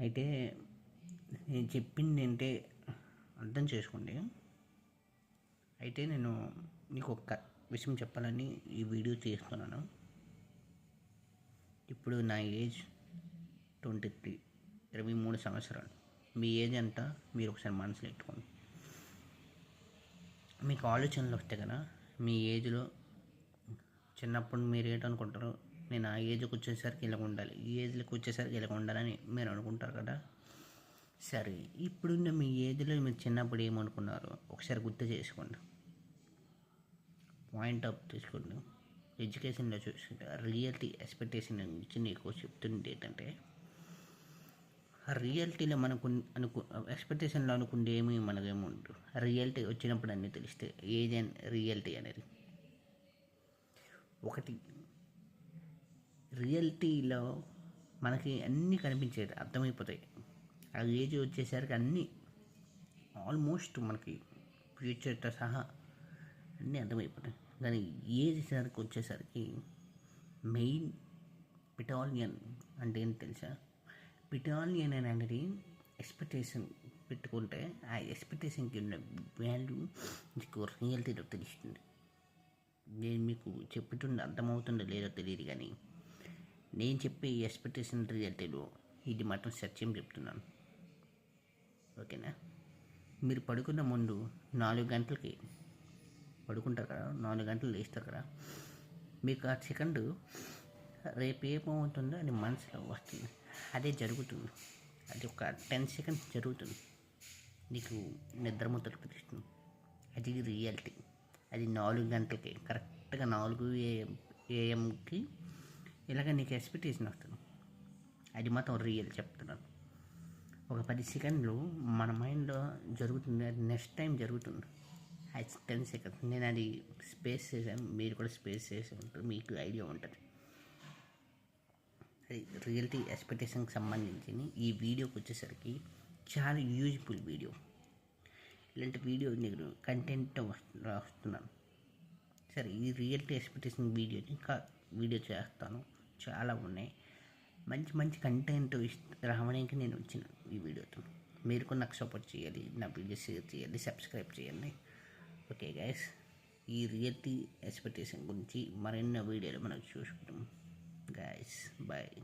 అయితే నేను చెప్పింది ఏంటంటే అర్థం చేసుకోండి. అయితే నేను నీకు ఒక్క విషయం చెప్పాలని ఈ వీడియో చేస్తున్నాను. ఇప్పుడు నా ఏజ్ ట్వంటీ త్రీ ఇరవై మూడు సంవత్సరాలు. మీ ఏజ్ ఎంత? మీరు ఒకసారి మనసులో పెట్టుకోండి. మీకు ఆలోచనలు వస్తాయి కదా మీ ఏజ్లో చిన్నప్పుడు మీరు ఏంటనుకుంటారు నేను ఆ ఏజ్కి వచ్చేసరికి ఇలా ఉండాలి. ఈ ఏజ్లోకి వచ్చేసరికి ఇలా ఉండాలని మీరు అనుకుంటారు కదా? సరే ఇప్పుడున్న మీ ఏజ్లో మీరు చిన్నప్పుడు ఏమనుకున్నారు? ఒకసారి గుర్తు చేసుకోండి. పాయింట్ ఆఫ్ తీసుకోండి. ఎడ్యుకేషన్లో చూసుకుంటే రియాలిటీ ఎక్స్పెక్టేషన్ గురించి నీకు చెప్తుంది ఏంటంటే ఆ రియాలిటీలో మనకు అనుకు ఎక్స్పెక్టేషన్లో అనుకుంటే ఏమి మనకేమి ఉండదు. రియాలిటీ వచ్చినప్పుడు అన్నీ తెలిస్తే ఏజ్ అండ్ రియాలిటీ అనేది. ఒకటి రియాలిటీలో మనకి అన్నీ కనిపించేది అర్థమైపోతాయి. ఆ ఏజ్ వచ్చేసరికి అన్నీ ఆల్మోస్ట్ మనకి ఫ్యూచర్తో సహా అన్నీ అర్థమైపోతాయి. కానీ ఏజ్ సరికి వచ్చేసరికి మెయిన్ పిటాలియన్ అంటే ఏంటి తెలుసా? పిటాలియన్ అనేది ఎక్స్పెక్టేషన్ పెట్టుకుంటే ఆ ఎక్స్పెక్టేషన్కి ఉన్న వాల్యూ మీకు రియాలిటీలో తెలుస్తుంది. నేను మీకు చెప్పుతుండే అర్థమవుతుందో లేదో తెలియదు కానీ నేను చెప్పే ఎక్స్పెక్టేషన్ రియాలిటీలో ఇది మాత్రం సత్యం చెప్తున్నాను. ఓకేనా? మీరు పడుకున్న ముందు నాలుగు గంటలకి పడుకుంటారు కదా నాలుగు గంటలు లేస్తారు కదా మీకు ఆ సెకండ్ రేపు ఏమవుతుందో అది మనసులో వస్తుంది. అదే జరుగుతుంది. అది ఒక టెన్ సెకండ్స్ జరుగుతుంది. నీకు నిద్రముద్దలు పిలుస్తుంది అది రియాలిటీ. అది నాలుగు గంటలకి. కరెక్ట్గా నాలుగు ఏఎం ఏఎంకి ఇలాగ నీకు ఎక్స్పెక్టేషన్ వస్తుంది. అది మాత్రం రియల్ చెప్తున్నాను. ఒక పది సెకండ్లు మన మైండ్లో జరుగుతుంది. అది నెక్స్ట్ టైం జరుగుతుంది. అది టెన్ సెకండ్స్ నేను అది స్పేస్ చేశాను మీరు కూడా స్పేస్ చేసి ఉంటారు మీకు ఐడియా ఉంటుంది. అది రియల్టీ ఎక్స్పెక్టేషన్కి సంబంధించి ఈ వీడియోకి వచ్చేసరికి చాలా యూజ్ఫుల్ వీడియో ఇలాంటి వీడియో నేను కంటెంట్ వస్తున్నాను. సరే ఈ రియల్టీ ఎక్స్పెక్టేషన్ వీడియోని కా వీడియో చేస్తాను. చాలా ఉన్నాయి. మంచి మంచి కంటెంట్ రావడానికి నేను వచ్చిన ఈ వీడియోతో. మీరు కూడా నాకు సపోర్ట్ చేయాలి నా వీడియో షేర్ చేయాలి సబ్స్క్రైబ్ చేయండి ఓకే గైస్ ఈ రియల్టీ ఎక్స్పెక్టేషన్ గురించి మరెన్నో వీడియోలు మనం చూసుకుంటాం. Guys bye